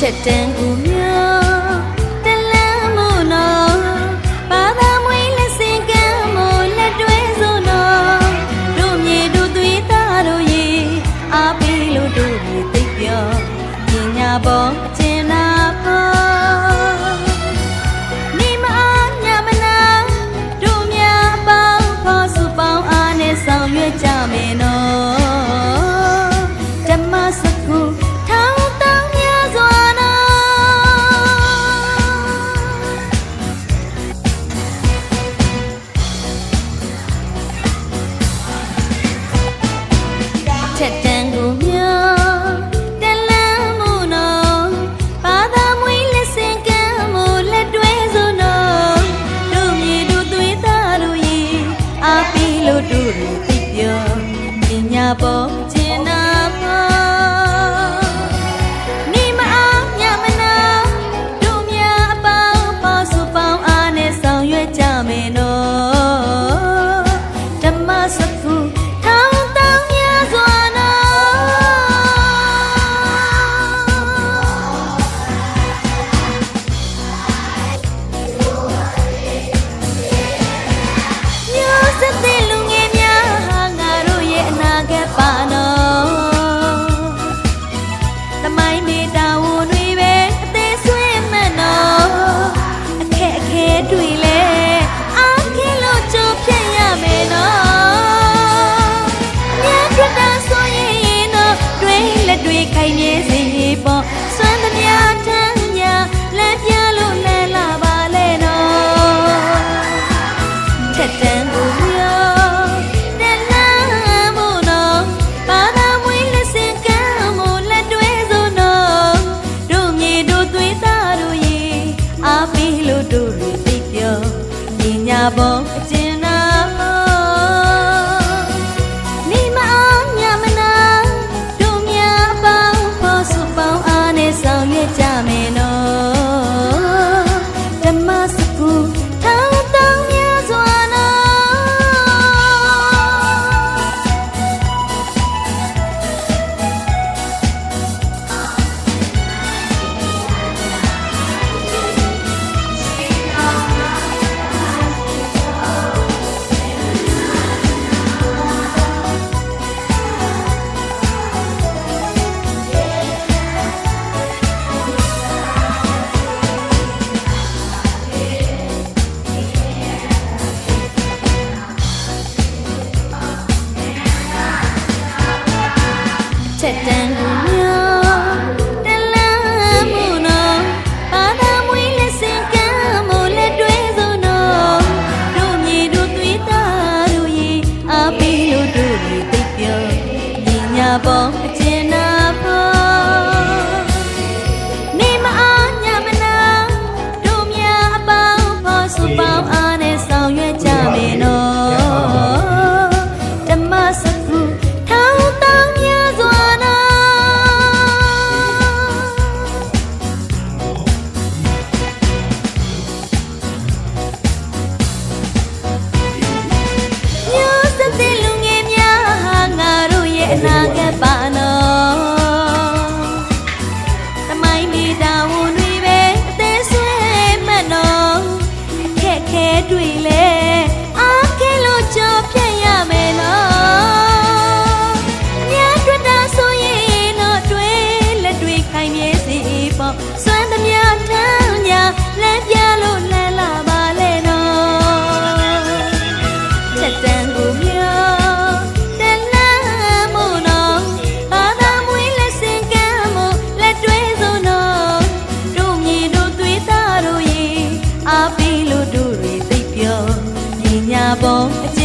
ချက်တန်ကူများ casa ooh. 어쨌든 Bana အားပေးလို့တို့တွေသိပြောပညာပေါ်